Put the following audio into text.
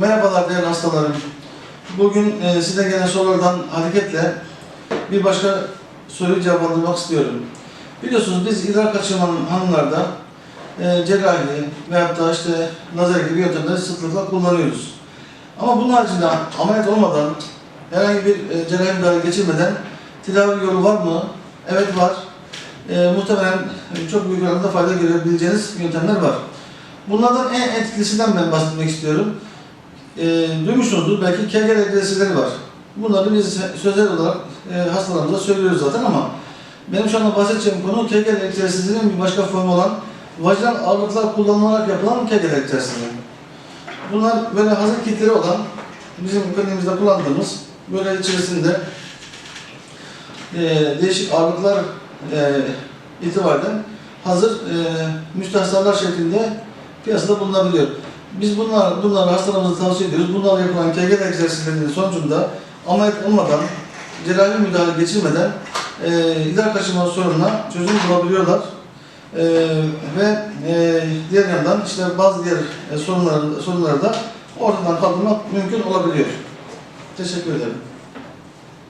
Merhabalar değerli hastalarım. Bugün e, size gelen sorulardan hareketle bir başka soruyu cevaplandırmak istiyorum. Biliyorsunuz biz idrar kaçırmanın hanımlarda e, cerrahi veyahut da işte lazer gibi yöntemleri sıklıkla kullanıyoruz. Ama bunun haricinde ameliyat olmadan, herhangi bir e, cerrahi müdahale geçirmeden tedavi yolu var mı? Evet var. E, muhtemelen çok büyük oranda fayda görebileceğiniz yöntemler var. Bunlardan en etkilisinden ben bahsetmek istiyorum e, duymuşsunuzdur belki Kegel egzersizleri var. Bunları biz sözel olarak e, hastalarımıza söylüyoruz zaten ama benim şu anda bahsedeceğim konu Kegel egzersizinin bir başka formu olan vajinal ağırlıklar kullanılarak yapılan Kegel egzersizi. Bunlar böyle hazır kitleri olan bizim kliniğimizde kullandığımız böyle içerisinde e, değişik ağırlıklar e, itibariyle hazır e, müstehsallar şeklinde piyasada bulunabiliyor. Biz bunlar, bunları hastalarımıza tavsiye ediyoruz. Bunlar yapılan kegel egzersizlerinin sonucunda ameliyat olmadan, cerrahi müdahale geçirmeden e, idrar kaçırma sorununa çözüm bulabiliyorlar. E, ve e, diğer yandan işte bazı diğer e, sorunları, sorunları da ortadan kaldırmak mümkün olabiliyor. Teşekkür ederim.